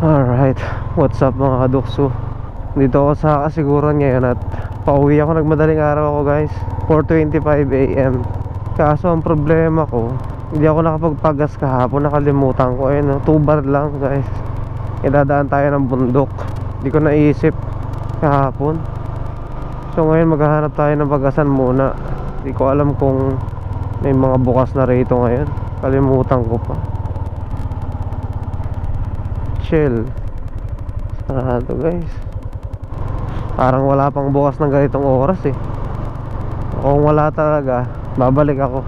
Alright, what's up mga kadukso? Dito ako sa kasiguran ngayon at pauwi ako. Nagmadaling araw ako guys. 4.25am Kaso ang problema ko Hindi ako nakapagpagas kahapon. Nakalimutan ko. Ayun, no, 2 bar lang guys. Idadaan tayo ng bundok. Hindi ko naisip kahapon. So ngayon maghahanap tayo ng pagasan muna. Hindi ko alam kung may mga bukas na rito ngayon. Kalimutan ko pa Chill Sarado guys. Parang wala pang bukas ng ganitong oras eh. Kung wala talaga Babalik ako.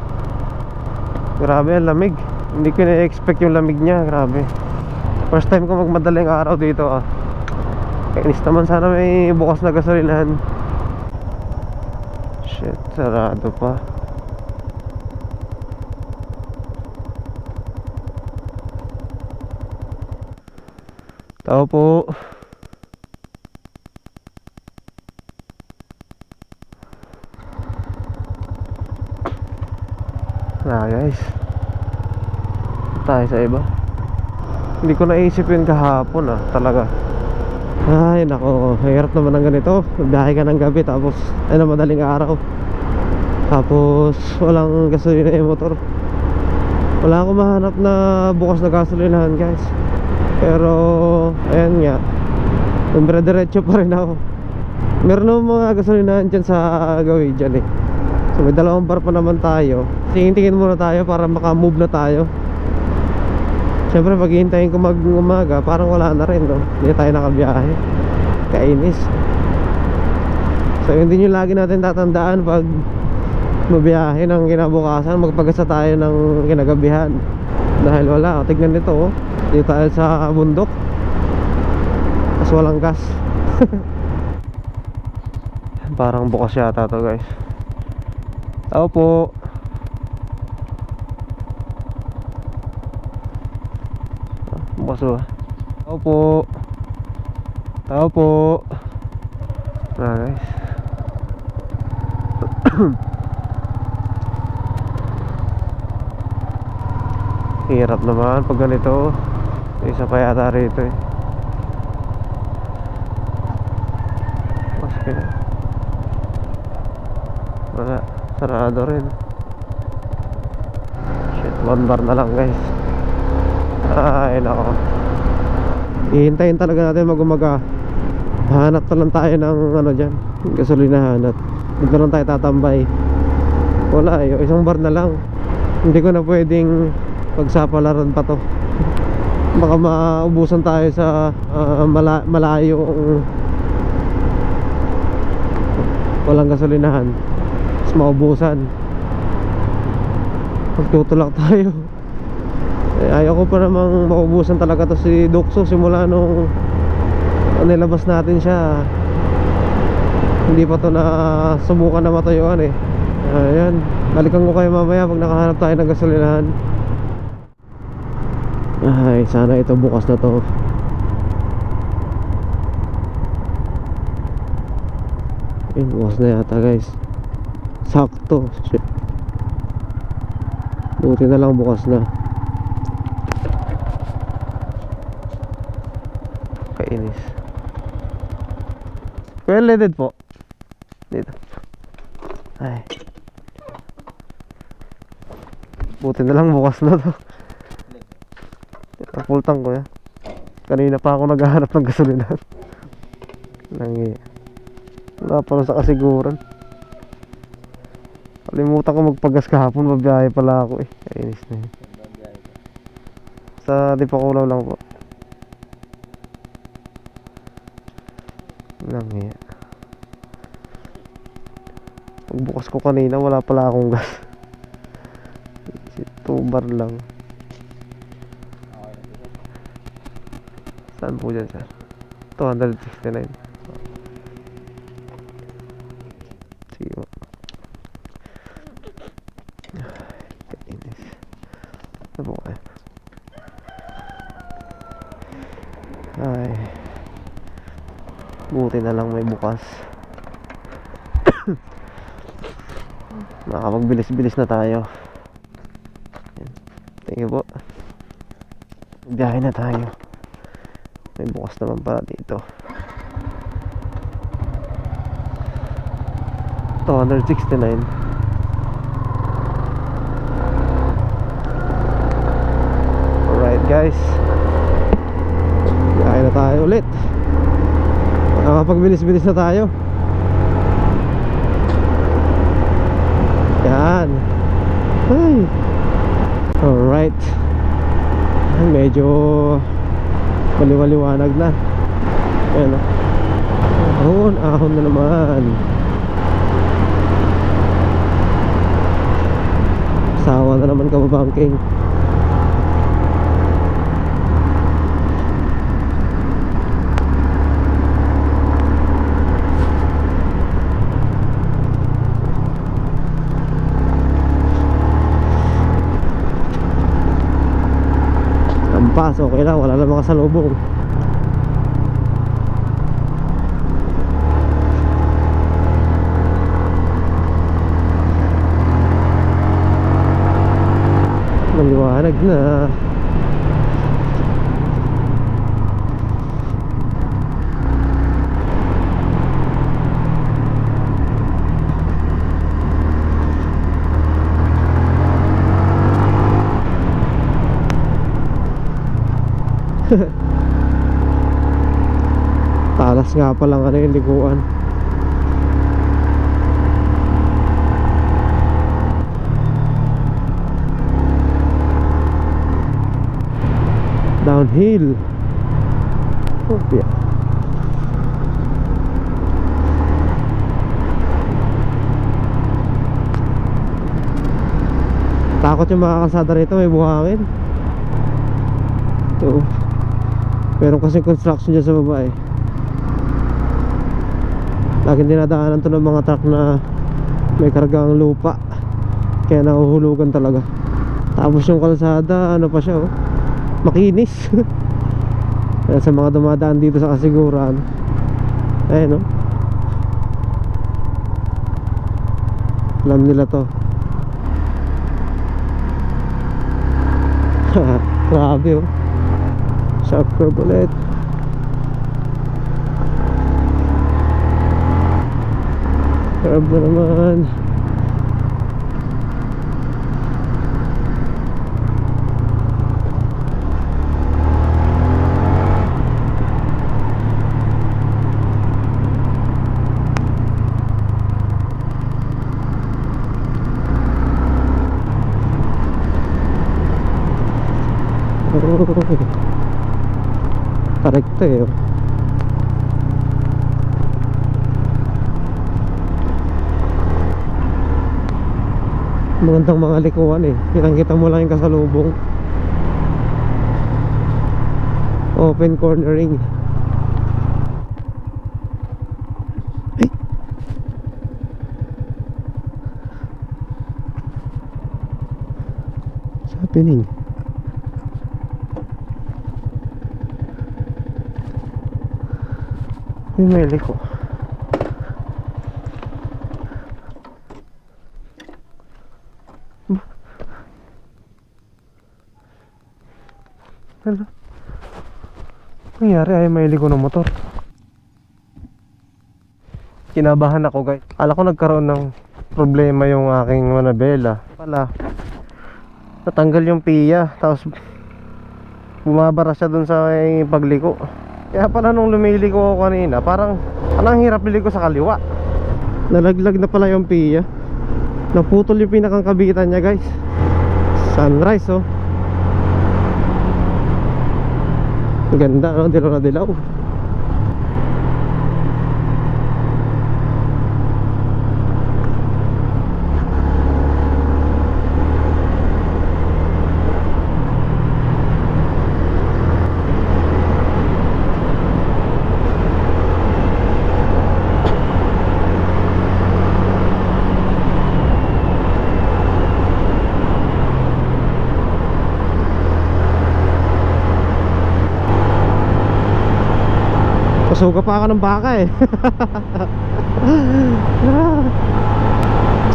Grabe ang lamig. Hindi ko na-expect yung lamig niya Grabe. First time ko magmadaling araw dito ah. Kainis naman sana may bukas na gasolinahan. Shit, sarado pa Tao po Na guys. Tayo sa iba. Hindi ko naisip yun kahapon ah Talaga. Ay nako. Hirap naman ng ganito. Biyahe ka ng gabi tapos Ano madaling araw. Tapos Walang gasolina yung motor. Wala akong mahanap na Bukas na gasolinahan guys Pero Ayan nga. Siyempre diretso pa rin ako. Meron naman mga gasolinahan dyan sa gawin dyan eh. So may dalawang bar pa naman tayo. Tingin-tingin muna tayo para makamove na tayo. Siyempre pag hihintayin ko mag umaga Parang wala na rin no? Hindi tayo nakabiyahe. Kainis. So yun din yung lagi natin tatandaan Pag mabiyahe ng kinabukasan. Magpagasa tayo ng kinagabihan. Dahil wala, tignan nito oh. Dito tayo sa bundok. Tapos walang gas. Parang bukas yata to guys. Tao po Ah, Bukas ba? Tao po Tao po Ah guys. Hirap naman pag ganito Isa pa yata rito eh. Mas kaya Wala. Sarado rin. Shit One bar na lang guys. Ay nako. Ihintayin talaga natin mag-umaga. Hanap na lang tayo ng ano dyan. Gasolinahan at Dito lang tayo tatambay. Wala eh. Isang bar na lang. Hindi ko na pwedeng Pagsapalaran pa to Baka maubusan tayo sa ah, mala malayong Walang gasolinahan. Tapos maubusan. Magtutulak tayo. Eh, Ayaw ko pa namang maubusan talaga to si Duxo Simula nung nilabas natin siya. Hindi pa to na subukan na matayuan eh. Ayan. Balikan ko kayo mamaya pag nakahanap tayo ng gasolinahan ay, sana ito bukas na to. Eh, bukas na yata guys. Sakto. Shit. Buti na lang bukas na. Kainis. Well leaded po. Dito Ay. Buti na lang bukas na to Napultang ko yan Kanina pa ako naghahanap ng gasolina. Langi Wala pa rin sa kasiguran. Kalimutan ko magpagas kahapon Mabiyahe pala ako eh. Kainis na yun. Sa Dipakulaw lang po. Langi Pagbukas ko kanina Wala pala akong gas. Tubar lang Sir? 269 Sige po Kainis Ano po kayo? Ay Buti na lang may bukas Makakapagbilis-bilis na tayo. Thank po Biyahe na tayo May bukas naman pala dito. 269. Alright guys. Kaya na tayo ulit. Nakapagbilis-bilis na tayo. Yan. Ay. Alright. Medyo maliwaliwanag na. Ayan o. Ahon, ahon na naman. Sawa na naman kababangking. Lampas, okay lang, wala namang kasalubong. Maliwanag na Talas nga pa lang ano yung liguan Downhill Opya Takot yung mga kalsada rito may buhangin. Ito Meron kasi construction dyan sa baba eh Laging dinadaanan to ng mga truck na may kargang lupa. Kaya nahuhulugan talaga. Tapos yung kalsada ano pa siya oh Makinis. Kaya sa mga dumadaan dito sa kasiguran Ayan oh. Alam nila to. Grabe oh. Sharp curve ulit Curve na naman. Parekto Magandang mga likuan eh. Kitang mo lang yung kasalubong. Open cornering Ay. What's happening? May may liko Ano? Nangyari ay may liko ng motor. Kinabahan ako guys Ala ko nagkaroon ng problema yung aking manabela. Pala Natanggal yung piya Tapos Bumabara siya dun sa pagliko Kaya pala nung lumiliko ako kanina Parang Parang hirap liliko sa kaliwa. Nalaglag na pala yung piya. Naputol yung pinakang kabitan niya guys. Sunrise oh Ganda no, dilaw na dilaw Nasuga pa ako ng baka eh.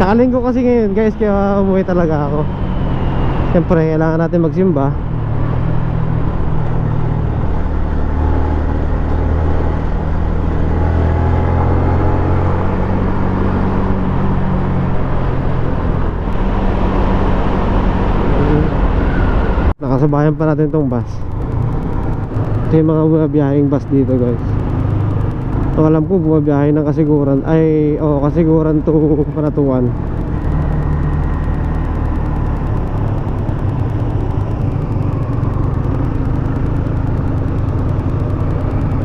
Tsaka linggo kasi ngayon guys Kaya umuwi talaga ako. Siyempre kailangan natin magsimba. Nakasabayan pa natin tong bus. Ito yung mga biyahing bus dito guys ang alam ko bumabiyahe ng kasiguran ay oh kasiguran to Panatuan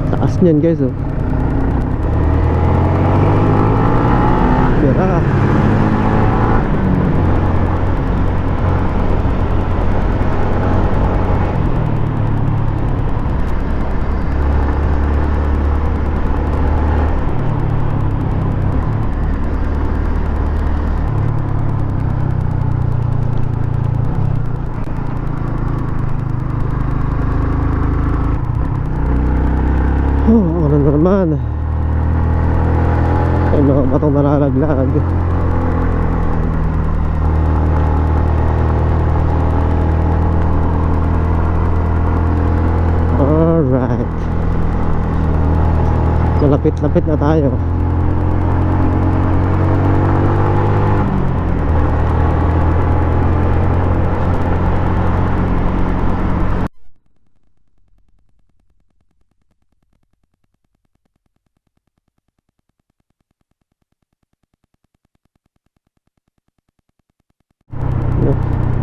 taas niyan guys oh Tira Oh, ano na naman Ay mga batong nalalaglag Alright Malapit-lapit na tayo.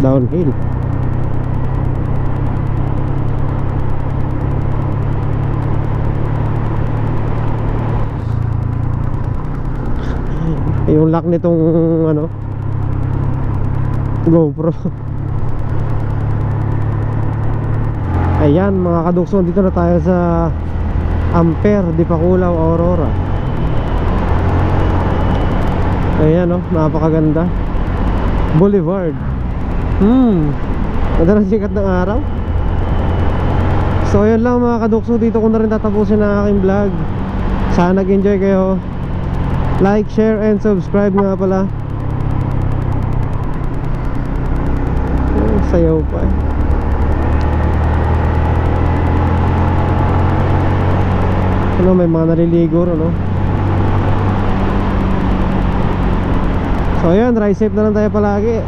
Downhill yung lock nitong ano GoPro. Ayan mga kadukson dito na tayo sa Ampere di Paculaw Aurora. Ayan oh napakaganda. Boulevard. Hmm. Ganda ng sikat ng araw. So ayan lang mga kadukso dito ko na rin tatapusin ang aking vlog. Sana nag-enjoy kayo like, share, and subscribe nga pala. Sayaw pa eh. Ano may mga naliligo no? So ayan ride safe na lang tayo palagi